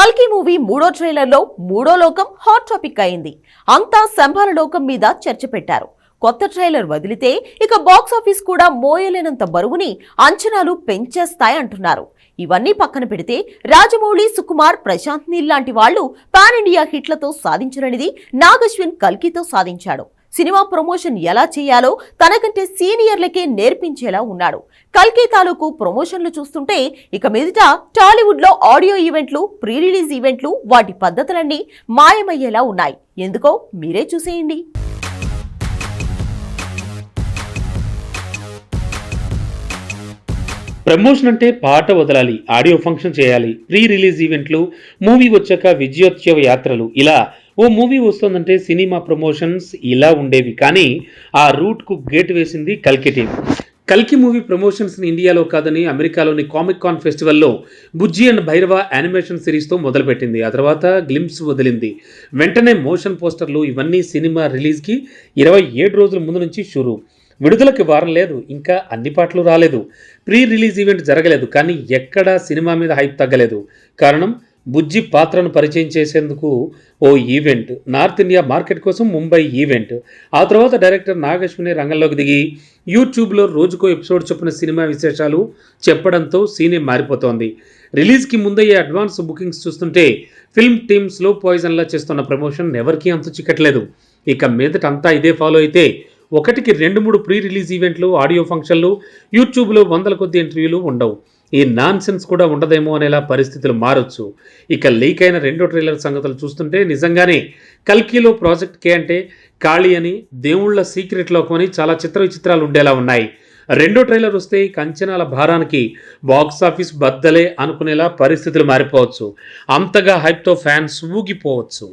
కల్కి మూవీ మూడో ట్రైలర్లో మూడో లోకం హాట్ టాపిక్ అయింది. అంతా శంభాల లోకం మీద చర్చ పెట్టారు. కొత్త ట్రైలర్ వదిలితే ఇక బాక్స్ ఆఫీస్ కూడా మోయలేనంత బరువుని అంచనాలు పెంచేస్తాయి అంటున్నారు. ఇవన్నీ పక్కన పెడితే రాజమౌళి సుకుమార్ ప్రశాంత్ నీల్ లాంటి వాళ్ళు పాన్ ఇండియా హిట్లతో సాధించరనిది నాగశ్విన్ కల్కితో సాధించాడు. సినిమా ప్రమోషన్ ఎలా చేయాలో తనకంటే సీనియర్లకే నేర్పించేలా ఉన్నాడు. కల్కి తాలూకు ప్రమోషన్లు చూస్తుంటే ఇక మీదట టాలీవుడ్లో ఆడియో ఈవెంట్లు ప్రీ రిలీజ్ ఈవెంట్లు వాటి పద్ధతులన్నీ మాయమయ్యేలా ఉన్నాయి. ఎందుకో మీరే చూసేయండి. ప్రమోషన్ అంటే పాట వదలాలి ఆడియో ఫంక్షన్ చేయాలి ప్రీ రిలీజ్ ఈవెంట్లు మూవీ వచ్చాక విజయోత్సవ యాత్రలు ఇలా ఓ మూవీ వస్తుందంటే సినిమా ప్రమోషన్స్ ఇలా ఉండేవి కానీ ఆ రూట్కు గేట్ వేసింది కల్కి టీం కల్కి మూవీ ప్రమోషన్స్ని ఇండియాలో కాదని అమెరికాలోని కామిక్ కాన్ ఫెస్టివల్లో బుజ్జి అండ్ భైరవ యానిమేషన్ సిరీస్తో మొదలుపెట్టింది. ఆ తర్వాత గ్లిమ్స్ వదిలింది. వెంటనే మోషన్ పోస్టర్లు ఇవన్నీ సినిమా రిలీజ్కి ఇరవై ఏడు రోజుల ముందు నుంచి షురూ. విడుదలకి వారం లేదు ఇంకా అన్ని పాటలు రాలేదు. ప్రీ రిలీజ్ ఈవెంట్ జరగలేదు కానీ ఎక్కడా సినిమా మీద హైప్ తగ్గలేదు. కారణం బుజ్జి పాత్రను పరిచయం చేసేందుకు ఓ ఈవెంట్. నార్త్ ఇండియా మార్కెట్ కోసం ముంబై ఈవెంట్. ఆ తర్వాత డైరెక్టర్ నాగశ్విని రంగంలోకి దిగి యూట్యూబ్లో రోజుకో ఎపిసోడ్ చొప్పున సినిమా విశేషాలు చెప్పడంతో సీనే మారిపోతోంది. రిలీజ్కి ముందయ్యే అడ్వాన్స్ బుకింగ్స్ చూస్తుంటే ఫిల్మ్ టీమ్ స్లో పాయిజన్లా చేస్తున్న ప్రమోషన్ ఎవరికీ అంత చిక్కట్లేదు. ఇక మీదట అంతా ఇదే ఫాలో అయితే ఒకటికి రెండు మూడు ప్రీ రిలీజ్ ఈవెంట్లు ఆడియో ఫంక్షన్లు యూట్యూబ్లో వందల కొద్ది ఇంటర్వ్యూలు ఉండవు. ఈ నాన్ సెన్స్ కూడా ఉండదేమో అనేలా పరిస్థితులు మారొచ్చు. ఇక లీక్ అయిన రెండో ట్రైలర్ సంగతులు చూస్తుంటే నిజంగానే కల్కిలో ప్రాజెక్ట్ కే అంటే ఖాళీ అని దేవుళ్ళ సీక్రెట్ లోకం అని చాలా చిత్ర విచిత్రాలు ఉండేలా ఉన్నాయి. రెండో ట్రైలర్ వస్తే కంచనాల భారానికి బాక్స్ ఆఫీస్ బద్దలే అనుకునేలా పరిస్థితులు మారిపోవచ్చు. అంతగా హైప్తో ఫ్యాన్స్ ఊగిపోవచ్చు.